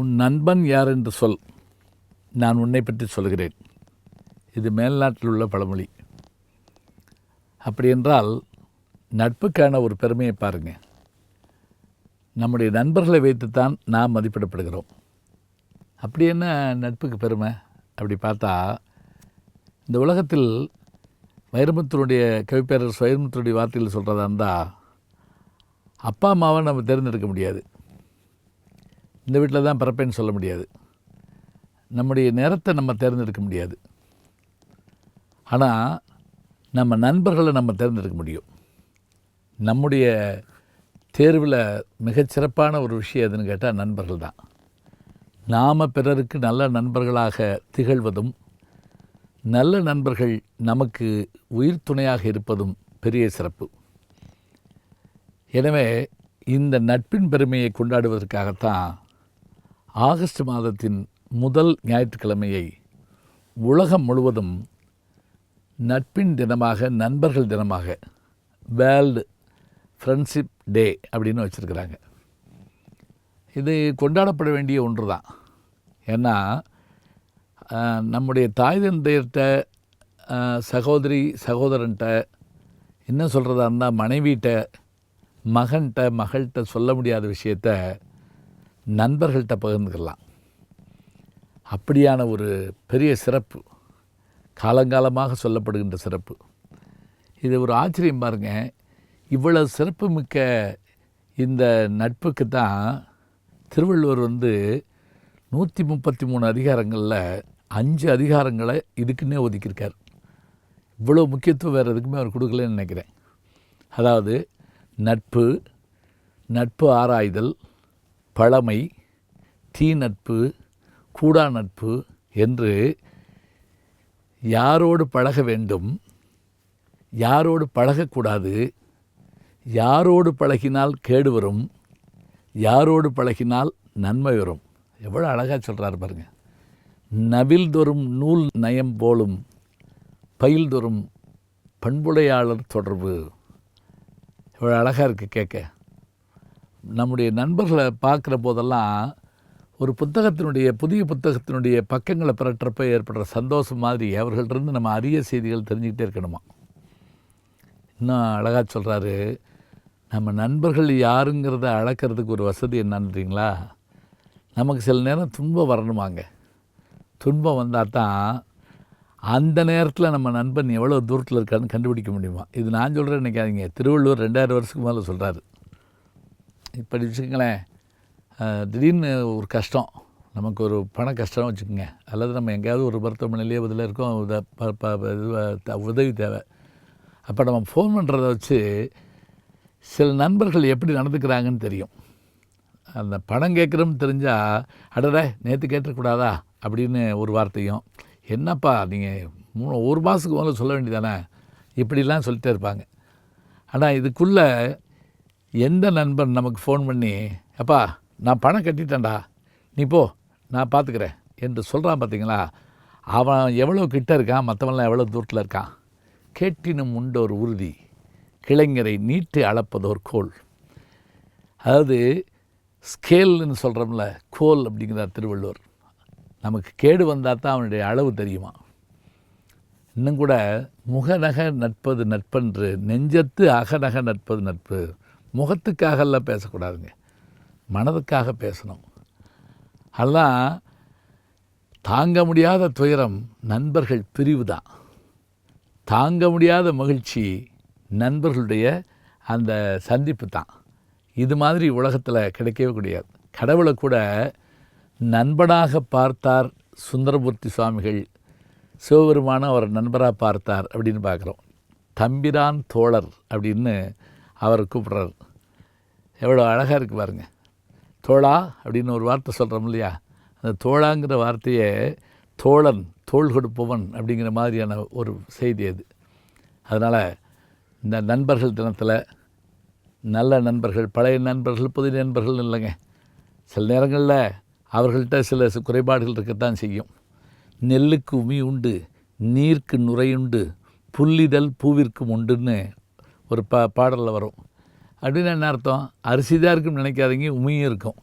உன் நண்பன் யார் என்று சொல். நான் உன்னை பற்றி சொல்கிறேன். இது மேல்நாட்டில் உள்ள பழமொழி. அப்படி என்றால் நட்புக்கான ஒரு பெருமையை பாருங்கள் நம்முடைய நண்பர்களை வைத்துத்தான் நாம் மதிப்பிடப்படுகிறோம். அப்படி என்ன நட்புக்கு பெருமை? அப்படி பார்த்தா இந்த உலகத்தில் வைரமுத்தருடைய கவிப்பேரர் வைரமுத்தருடைய வார்த்தையில் சொல்கிறதா இருந்தால் அப்பா அம்மாவை நம்ம தேர்ந்தெடுக்க முடியாது. இந்த வீட்டில் தான் பிறப்பேன்னு சொல்ல முடியாது. நம்முடைய நேரத்தை நம்ம தேர்ந்தெடுக்க முடியாது. ஆனால் நம்ம நண்பர்களை நம்ம தேர்ந்தெடுக்க முடியும். நம்முடைய தேர்வில் மிகச்சிறப்பான ஒரு விஷயம் எதுன்னு கேட்டால் நண்பர்கள் தான். நாம் பிறருக்கு நல்ல நண்பர்களாக திகழ்வதும் நல்ல நண்பர்கள் நமக்கு உயிர் துணையாக இருப்பதும் பெரிய சிறப்பு. எனவே இந்த நட்பின் பெருமையை கொண்டாடுவதற்காகத்தான் ஆகஸ்ட் மாதத்தின் முதல் ஞாயிற்றுக்கிழமையை உலகம் முழுவதும் நட்பின் தினமாக நண்பர்கள் தினமாக வேர்ல்டு ஃப்ரெண்ட்ஷிப் டே அப்படின்னு வச்சுருக்கிறாங்க. இது கொண்டாடப்பட வேண்டிய ஒன்று தான் ஏன்னா நம்முடைய தாய் தந்தையிட்ட சகோதரி சகோதரன்ட்ட என்ன சொல்கிறதா இருந்தால் மனைவிகிட்ட மகன்கிட்ட மகள்கிட்ட சொல்ல முடியாத விஷயத்த நண்பர்கள்கிட்ட பகிர்ந்துக்கலாம். அப்படியான ஒரு பெரிய சிறப்பு காலங்காலமாக சொல்லப்படுகின்ற சிறப்பு. இது ஒரு ஆச்சரியம் பாருங்க. இவ்வளவு சிறப்பு மிக்க இந்த நட்புக்கு தான் திருவள்ளுவர் வந்து நூற்றி முப்பத்தி மூணு அதிகாரங்களில் அஞ்சு அதிகாரங்களை இதுக்குன்னே ஒதுக்கியிருக்கார். இவ்வளோ முக்கியத்துவம் வேறு எதுக்குமே அவர் கொடுக்கலன்னு நினைக்கிறேன். அதாவது நட்பு நட்பு ஆராய்தல் பழமை தீ நட்பு கூடா நட்பு என்று யாரோடு பழக வேண்டும் யாரோடு பழகக்கூடாது யாரோடு பழகினால் கேடு வரும் யாரோடு பழகினால் நன்மை வரும். எவ்வளோ அழகாக சொல்கிறாரு பாருங்க. நவில் தோறும் நூல் நயம் போலும் பயில் தோறும் பண்புடையாளர் தொடர்பு. எவ்வளோ அழகாக இருக்குது கேட்க நம்முடைய நண்பர்களை பார்க்குற போதெல்லாம் ஒரு புத்தகத்தினுடைய புதிய புத்தகத்தினுடைய பக்கங்களை பிறட்டுறப்ப ஏற்படுற சந்தோஷம் மாதிரி அவர்கள்ட்ட நம்ம அரிய செய்திகள் தெரிஞ்சுக்கிட்டே இருக்கணுமா? இன்னும் அழகாக சொல்கிறாரு நம்ம நண்பர்கள் யாருங்கிறத அளக்கிறதுக்கு ஒரு வசதி என்னன்றீங்களா நமக்கு சில நேரம் துன்பம் வரணுமாங்க. துன்பம் வந்தால் தான் அந்த நேரத்தில் நம்ம நண்பன் எவ்வளோ தூரத்தில் இருக்கான்னு கண்டுபிடிக்க முடியுமா? இது நான் சொல்கிறேன் நினைக்காதீங்க. திருவள்ளுவர் ரெண்டாயிரம் வருஷத்துக்கு மேலே சொல்கிறாரு இப்படி வச்சுக்கங்களேன் திடீர்னு ஒரு கஷ்டம் நமக்கு ஒரு பண கஷ்டம் வச்சுக்கோங்க. அல்லது நம்ம எங்கேயாவது ஒரு மருத்துவமனையிலேயே இதில் இருக்கோம் ப- ப- இது, உதவி தேவை. அப்போ நம்ம ஃபோன் பண்ணுறத வச்சு சில நண்பர்கள் எப்படி நடந்துக்கிறாங்கன்னு தெரியும். அந்த பணம் கேட்குறோம்னு தெரிஞ்சால் அடட நேற்று கேட்டுக்கூடாதா அப்படின்னு ஒரு வார்த்தையும் என்னப்பா நீங்கள் மூணு ஒரு மாதத்துக்கு முதல்ல சொல்ல வேண்டியதானே இப்படிலாம் சொல்லிட்டே இருப்பாங்க. ஆனால் இதுக்குள்ளே எந்த நண்பன் நமக்கு ஃபோன் பண்ணி அப்பா நான் பணம் கட்டிட்டேன்டா. நீ போ நான் பார்த்துக்கிறேன் என்று சொல்கிறான் பார்த்தீங்களா அவன் எவ்வளோ கிட்ட இருக்கான் மற்றவன்லாம் எவ்வளோ தூரத்தில் இருக்கான்? கேட்டினும் உண்டோர் உறுதி. கிளைஞரை நீட்டி அளப்பதோர் கோல். அதாவது ஸ்கேல்னு சொல்கிறோம்ல கோல் அப்படிங்கிறார் திருவள்ளுவர். நமக்கு கேடு வந்தால் தான் அவனுடைய அளவு தெரியுமா? இன்னும் கூட முகநக நட்பது நட்பன்று நெஞ்சத்து அகநக நட்பது நட்பு. முகத்துக்காகலாம் பேசக்கூடாதுங்க. மனதுக்காக பேசணும். அதெல்லாம் தாங்க முடியாத துயரம் நண்பர்கள் பிரிவு தான் தாங்க முடியாத மகிழ்ச்சி நண்பர்களுடைய அந்த சந்திப்பு தான் இது மாதிரி உலகத்தில் கிடைக்கவே கிடையாது. கடவுளை கூட நண்பனாக பார்த்தார் சுந்தரமூர்த்தி சுவாமிகள். சிவபெருமான அவர் நண்பராக பார்த்தார் அப்படின்னு பார்க்குறோம். தம்பிரான் தோழர் அப்படின்னு அவர் கூப்பிட்றாரு. எவ்வளோ அழகாக இருக்குது பாருங்க. தோழா அப்படின்னு ஒரு வார்த்தை சொல்கிறோம் இல்லையா? அந்த தோழாங்கிற வார்த்தையை தோழன் தோள் கொடுப்பவன் அப்படிங்கிற மாதிரியான ஒரு செய்தி அது. அதனால் இந்த நண்பர்கள் தினத்தில் நல்ல நண்பர்கள் பழைய நண்பர்கள் புதிய நண்பர்கள் இல்லைங்க. சில நேரங்களில் அவர்கள்ட்ட சில குறைபாடுகள் இருக்கத்தான் செய்யும். நெல்லுக்கு உமி உண்டு நீர்க்கு நுரையுண்டு புல்லிதழ் பூவிற்கும் உண்டுன்னு ஒரு பா பாடலில் வரும். அப்படின்னு என்ன அர்த்தம்? அரிசி தான் இருக்குன்னு நினைக்காதீங்க உமியும் இருக்கும்.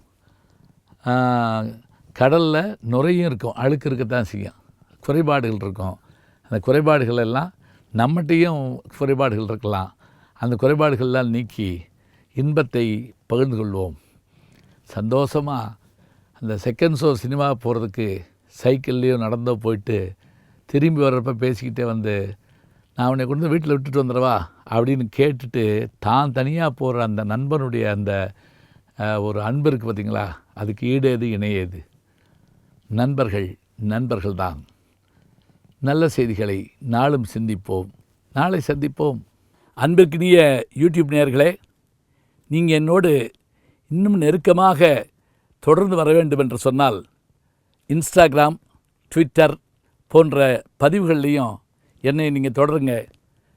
கடலில் நுரையும் இருக்கும் அழுக்கு இருக்கத்தான் செய்யும். குறைபாடுகள் இருக்கும். அந்த குறைபாடுகள் எல்லாம் நம்மகிட்டையும் குறைபாடுகள் இருக்கலாம். அந்த குறைபாடுகள்லாம் நீக்கி இன்பத்தை பகிர்ந்து கொள்வோம். சந்தோஷமாக அந்த செகண்ட் ஷோ சினிமா போகிறதுக்கு சைக்கிள்லேயோ நடந்தோ போயிட்டு திரும்பி வர்றப்ப பேசிக்கிட்டே வந்து நான் உன்னை கொண்டு வந்து வீட்டில் விட்டுட்டு வந்துடவா? அப்படின்னு கேட்டுட்டு தான் தனியாக போகிற அந்த நண்பனுடைய அந்த ஒரு அன்பு இருக்குது பார்த்தீங்களா அதுக்கு ஈடேது இணையது நண்பர்கள் நண்பர்கள் தான் நல்ல செய்திகளை நாளும் சிந்திப்போம். நாளை சந்திப்போம். அன்பிற்கினிய யூடியூப் நேயர்களே நீங்கள் என்னோடு இன்னும் நெருக்கமாக தொடர்ந்து வர வேண்டும் என்று சொன்னால் இன்ஸ்டாகிராம் ட்விட்டர் போன்ற பதிவுகள்லையும் என்னை நீங்கள் தொடருங்க.